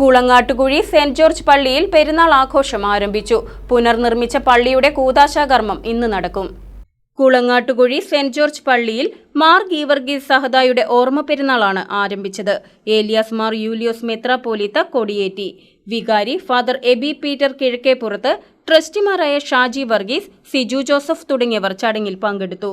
കൂളങ്ങാട്ടുകുഴി saint George പള്ളിയിൽ പെരുന്നാൾ ആഘോഷം ആരംഭിച്ചു. പുനർനിർമ്മിച്ച പള്ളിയുടെ കൂതാശാകർമ്മം ഇന്ന് നടക്കും. കൂളങ്ങാട്ടുകുഴി സെന്റ് ജോർജ് പള്ളിയിൽ മാർ ഗീവർഗീസ് സഹദായുടെ ഓർമ്മ പെരുന്നാളാണ് ആരംഭിച്ചത്. ഏലിയാസ് മാർ യൂലിയോസ് മെത്രാപോലീത്ത കൊടിയേറ്റി. വികാരി ഫാദർ എബി പീറ്റർ കിഴക്കേപ്പുറത്ത് ട്രസ്റ്റിമാരായ ഷാജി വർഗീസ് സിജു ജോസഫ് തുടങ്ങിയവർ ചടങ്ങിൽ പങ്കെടുത്തു.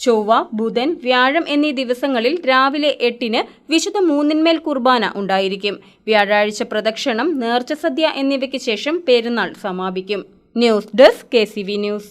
ചൊവ്വ ബുധൻ വ്യാഴം എന്നീ ദിവസങ്ങളിൽ രാവിലെ എട്ടിന് വിശുദ്ധ മൂന്നിന്മേൽ കുർബാന ഉണ്ടായിരിക്കും. വ്യാഴാഴ്ച പ്രദക്ഷിണം നേർച്ചസദ്യ എന്നിവയ്ക്ക് ശേഷം പെരുന്നാൾ സമാപിക്കും. News desk K news.